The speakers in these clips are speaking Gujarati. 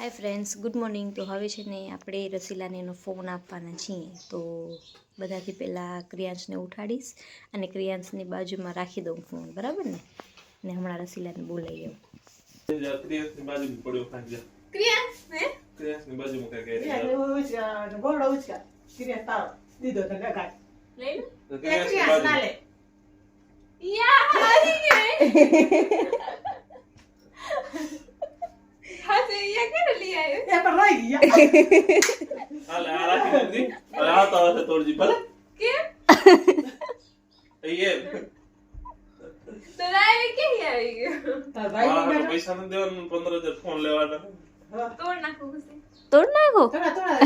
હાય ફ્રેન્ડ્સ ગુડ મોર્નિંગ તો હવે છે ને આપણે રસીલાને એનો ફોન આપવાના છીએ. તો બધાથી પહેલાં ક્રિયાંશને ઉઠાડીશ અને ક્રિયાંશની બાજુમાં રાખી દઉં ફોન બરાબર ને? ને હમણાં રસીલાને બોલાવી આવું જા, ક્રિયાંશની બાજુમાં પડ્યો કાંઈક જા. ક્રિયાંશ ને ક્રિયાંશની બાજુમાં કાંઈક એ પણ રહી ગયા. હાલે, આ રાખી દીધી. હવે આવતા વર્ષે તોડજી, ભલે? એ તાર ભાઈ મારા પૈસા નથી દેવાના, પંદર હજાર ફોન લેવાના. તોડ નાખો તોડ નાખો થોડા થોડા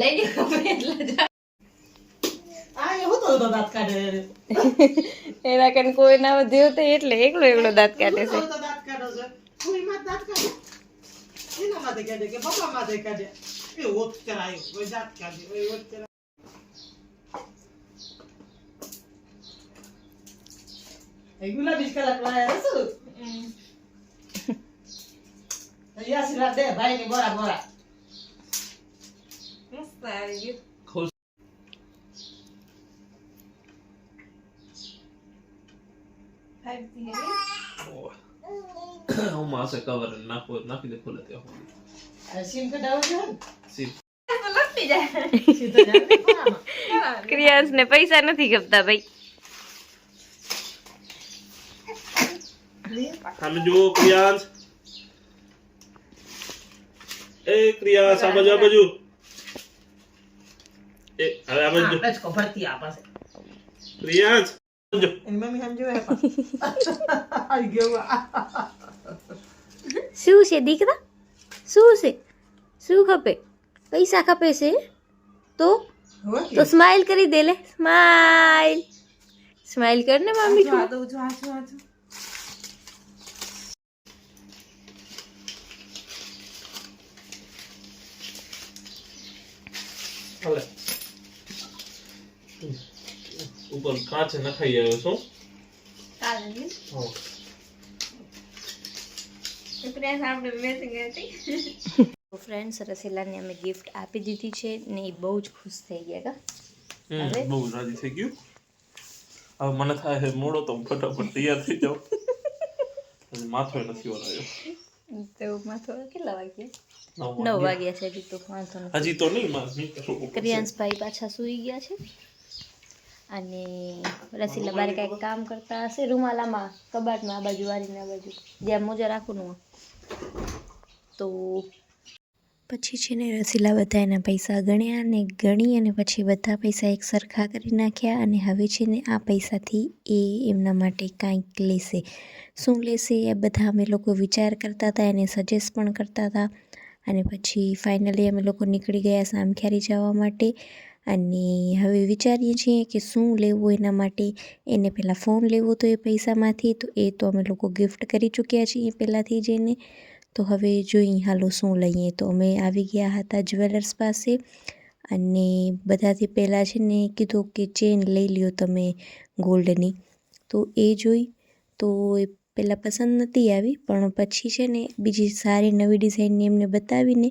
લઈ એટલે જા. આ એ હું તો તો દાંત કાઢે એના કારણે કોઈ ના દેવ તો એટલે એકલો એકલો દાંત કાઢે છે. હું તો દાંત કાઢો છે? કોઈ માં દાંત કાઢે? એના માટે કાઢે કે પપ્પા માટે કાઢે? એ ઓત કરાયો કોઈ દાંત કાઢે કોઈ ઓત કરાયો. એ ગુલાબી દે ભાઈ ને બોરા બોરા. આવી ગયું ખુશ. હું માસે ને નાખું- નાખી દે ખોલે સુધી. આ સીમ કઢાવો છે ખોરામાં. ક્રિયાંશ ને પૈસા નથી ગપતા ભાઈ સામે જુઓ, ક્રિયાંશ. એ ક્રિયાંશ, આ બાજુ, હવે આ બાજુ જો. આપણે જ ખબરતી આ પાસે ક્રિયાંશ. જો. એની મમ્મી સમજો હે પણ આઈ ગયો આ. શું છે દીકરા શું છે શું ખપે પૈસા ખપે છે તો હોય કે? તો સ્માઈલ કરી દે લે સ્માઈલ સ્માઈલ કર ને મમ્મી જો આ દઉં, જો આ, જો આ, જો. હાલે. ઉપર કાચ નખાઈ આવ્યો છું ફ્રેન્ડ ફ્રેન્ડ્સ અમે ગિફ્ટ આપી દીધી છે ને એ બહુ જ ખુશ થઈ ગયા બહુ રાજી થઈ ગયું હવે મને થાય છે મોડો તો ફટાફટ તૈયાર થઈ જાઉં માથો નથી ઓરાયો તો માથો કેટલા વાગ્યા નવ વાગ્યા. છે હજી તો વાંધો હજી તો નહીં. ક્રિયાંશભાઈ પાછા સૂઈ ગયા છે અને રસીલા બારે કાંઈક કામ કરતા હશે રૂમાલામાં, કબાટમાં, આ બાજુ, વારીને આ બાજુ. જ્યાં મોજા રાખવાનું તો પછી છે ને રસીલા બધા એના પૈસા ગણ્યા અને ગણી અને પછી બધા પૈસા એક સરખા કરી નાખ્યા અને હવે છે ને આ પૈસાથી એ એમના માટે કાંઈક લેશે. શું લેશે એ બધા અમે લોકો વિચાર કરતા હતા, એને સજેસ્ટ પણ કરતા હતા. અને પછી ફાઇનલી અમે લોકો નીકળી ગયા સામખ્યારી જવા માટે. અને હવે વિચારીએ છીએ કે શું લેવું એના માટે. એને પહેલાં ફોન લેવો તો એ પૈસામાંથી, તો એ તો અમે લોકો ગિફ્ટ કરી ચૂક્યા છીએ પહેલાંથી જ એને. તો હવે જોઈએ હાલો શું લઈએ. તો અમે આવી ગયા હતા જ્વેલર્સ પાસે અને બધાથી પહેલાં છે ને કીધું કે ચેન લઈ લ્યો તમે ગોલ્ડની. તો એ જોઈ, તો એ પહેલાં પસંદ નથી આવી, પણ પછી છે ને બીજી સારી નવી ડિઝાઇનની એમને બતાવીને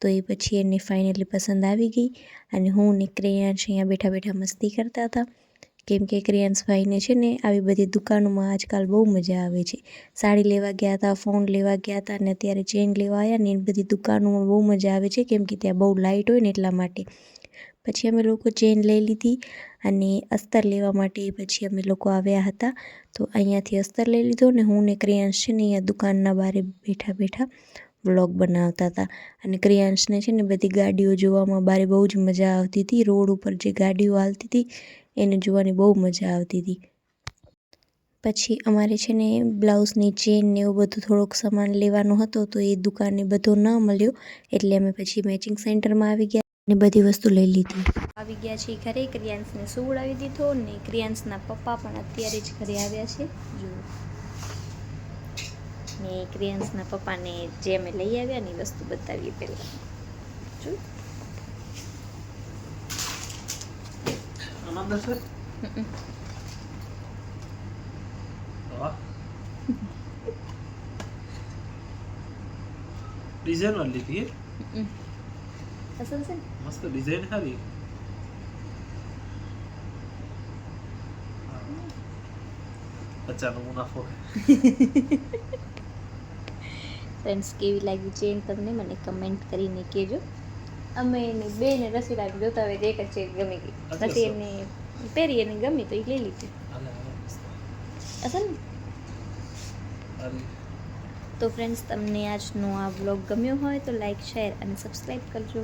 તો એ પછી એને ફાઇનલી પસંદ આવી ગઈ અને હું ને ક્રેયાંશ અહીંયા બેઠા બેઠા મસ્તી કરતા હતા. કેમ કે ક્રેયાંશભાઈને છે ને આવી બધી દુકાનોમાં આજકાલ બહુ મજા આવે છે. સાડી લેવા ગયા હતા ફોન લેવા ગયા હતા અને અત્યારે ચેન લેવા આવ્યા ને એ બધી દુકાનોમાં બહુ મજા આવે છે કેમ કે ત્યાં બહુ લાઇટ હોય ને એટલા માટે. પછી અમે લોકો ચેન લઈ લીધી અને અસ્તર લેવા માટે પછી અમે લોકો આવ્યા હતા. તો અહીંયાથી અસ્તર લઈ લીધો ને હું ને ક્રિયાંશ છે ને અહીંયા દુકાનના બારે બેઠા બેઠા વ્લોગ બનાવતા હતા. અને ક્રિયાંશને છે ને બધી ગાડીઓ જોવામાં બારે બહુ જ મજા આવતી હતી. રોડ ઉપર જે ગાડીઓ હાલતી હતી, એને જોવાની બહુ મજા આવતી હતી. પછી અમારે છે ને બ્લાઉઝની ચેન ને એવું બધું થોડોક સામાન લેવાનો હતો, તો એ દુકાને બધો ન મળ્યો. એટલે અમે પછી મેચિંગ સેન્ટરમાં આવી ગયા ને બધી વસ્તુ લઈ લીધી. આવી ગયા છે ઘરે. ક્રિયાંશને સુવડાવી દીધો ને ક્રિયાંશના પપ્પા પણ અત્યારે જ ઘરે આવ્યા છે. જો ને ક્રિયાંશના પપ્પાને જે અમે લઈ આવ્યા ને વસ્તુ બતાવીએ પહેલાં. જો. ડિઝાઇન વાળી લીધી મસ્ત ડિઝાઇન સારી. બચ્ચાનો મુનાફો. ફ્રેન્ડ્સ કેવી લાગી ચેન તમને મને કમેન્ટ કરીને કહેજો. અમે એની બે ને રસીલાને જોતા હોય તો એક જ ચેન ગમી ગઈ અચ્છા, એને પહેરી એને ગમી તો એ લઈ લીધી. અસલ? તો ફ્રેન્ડ્સ તમને આજનો આ વ્લોગ ગમ્યો હોય તો લાઈક શેર અને સબસ્ક્રાઈબ કરજો.